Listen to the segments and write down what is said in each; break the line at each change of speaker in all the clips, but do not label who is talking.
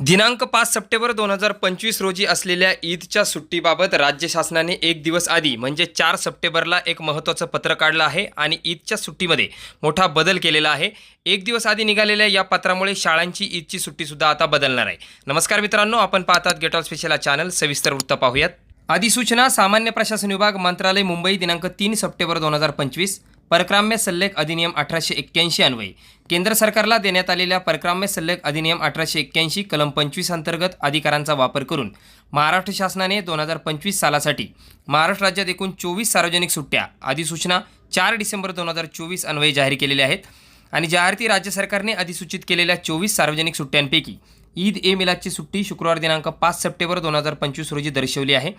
दिनांक पाच सप्टेंबर दोन हजार पंचवीस रोजी असलेल्या ईदच्या सुट्टीबाबत राज्य शासनाने एक दिवस आधी म्हणजे चार सप्टेंबरला एक महत्त्वाचं पत्र काढलं आहे आणि ईदच्या सुट्टीमध्ये मोठा बदल केलेला आहे. एक दिवस आधी निघालेल्या या पत्रामुळे शाळांची ईदची सुट्टीसुद्धा आता बदलणार आहे. नमस्कार मित्रांनो आपण पाहतात गेट ऑफ स्पेशल चॅनल सविस्तर वृत्त पाहूयात. अधिसूचना सामान्य प्रशासन विभाग मंत्रालय मुंबई दिनांक तीन सप्टेंबर दोन हजार पंचवीस. परक्राम्य सल्लेख अधिनियम अठराशे एक्क्याऐंशी अन्वये. केंद्र सरकारला देण्यात आलेल्या परक्राम्य सल्लेख अधिनियम अठराशे एक्क्याऐंशी कलम पंचवीस अंतर्गत अधिकारांचा वापर करून महाराष्ट्र शासनाने दोन हजार पंचवीस सालासाठी महाराष्ट्र राज्यात एकूण चोवीस सार्वजनिक सुट्ट्या अधिसूचना चार डिसेंबर दोन हजार चोवीस अन्वये जाहीर केलेल्या आहेत आणि जाहिराती राज्य सरकारने अधिसूचित केलेल्या चोवीस सार्वजनिक सुट्ट्यांपैकी ईद ए मिलादची सुट्टी शुक्रवार दिनांक पाच सप्टेंबर दोन हजार पंचवीस रोजी दर्शवली आहे.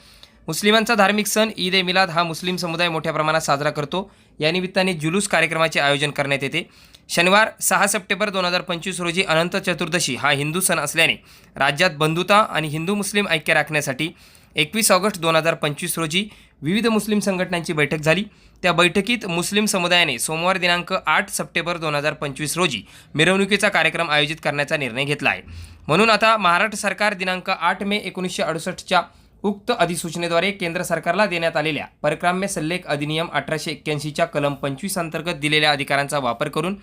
मुस्लिमांचा धार्मिक सण ईद ए मिलाद हा मुस्लिम समुदाय मोठ्या प्रमाणात साजरा करतो. या निमित्ताने जुलूस कार्यक्रमाचे आयोजन करण्यात येते. शनिवार सहा सप्टेंबर दोन हजार पंचवीस रोजी अनंत चतुर्दशी हा हिंदू सण असल्याने राज्यात बंधुता आणि हिंदू मुस्लिम ऐक्य राखण्यासाठी एकवीस ऑगस्ट दोन हजार पंचवीस रोजी विविध मुस्लिम संघटनांची बैठक झाली. त्या बैठकीत मुस्लिम समुदायाने सोमवार दिनांक आठ सप्टेंबर दोन हजार पंचवीस रोजी मिरवणुकीचा कार्यक्रम आयोजित करण्याचा निर्णय घेतला आहे. म्हणून आता महाराष्ट्र सरकार दिनांक आठ मे एकोणीसशे अडुसष्टच्या उक्त अधिसूचनेद्वारे केंद्र सरकारला देण्यात आलेल्या परक्राम्य सल्लेख अधिनियम अठराशे एक्क्याऐंशीच्या कलम पंचवीस अंतर्गत दिलेल्या अधिकारांचा वापर करून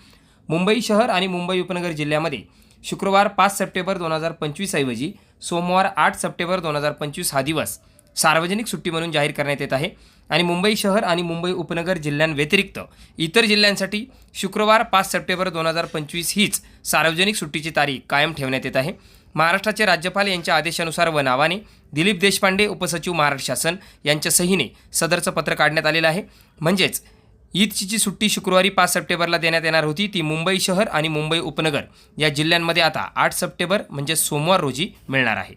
मुंबई शहर आणि मुंबई उपनगर जिल्ह्यामध्ये शुक्रवार पाच सप्टेंबर दोन हजार पंचवीस ऐवजी सोमवार आठ सप्टेंबर दोन हजार पंचवीस हा दिवस सार्वजनिक सुट्टी म्हणून जाहीर करण्यात येत आहे आणि मुंबई शहर आणि मुंबई उपनगर जिल्ह्यांव्यतिरिक्त इतर जिल्ह्यांसाठी शुक्रवार पाच सप्टेंबर दोन हजार पंचवीस हीच सार्वजनिक सुट्टीची तारीख कायम ठेवण्यात येत आहे. महाराष्ट्राचे राज्यपाल यांच्या आदेशानुसार व नावाने दिलीप देशपांडे उपसचिव महाराष्ट्र शासन यांच्या सहीने सदरचं पत्र काढण्यात आलेलं आहे. म्हणजेच ईदची जी सुट्टी शुक्रवारी पाच सप्टेंबरला देण्यात येणार होती. ती मुंबई शहर आणि मुंबई उपनगर या जिल्ह्यांमध्ये आता आठ सप्टेंबर म्हणजे सोमवार रोजी मिळणार आहे.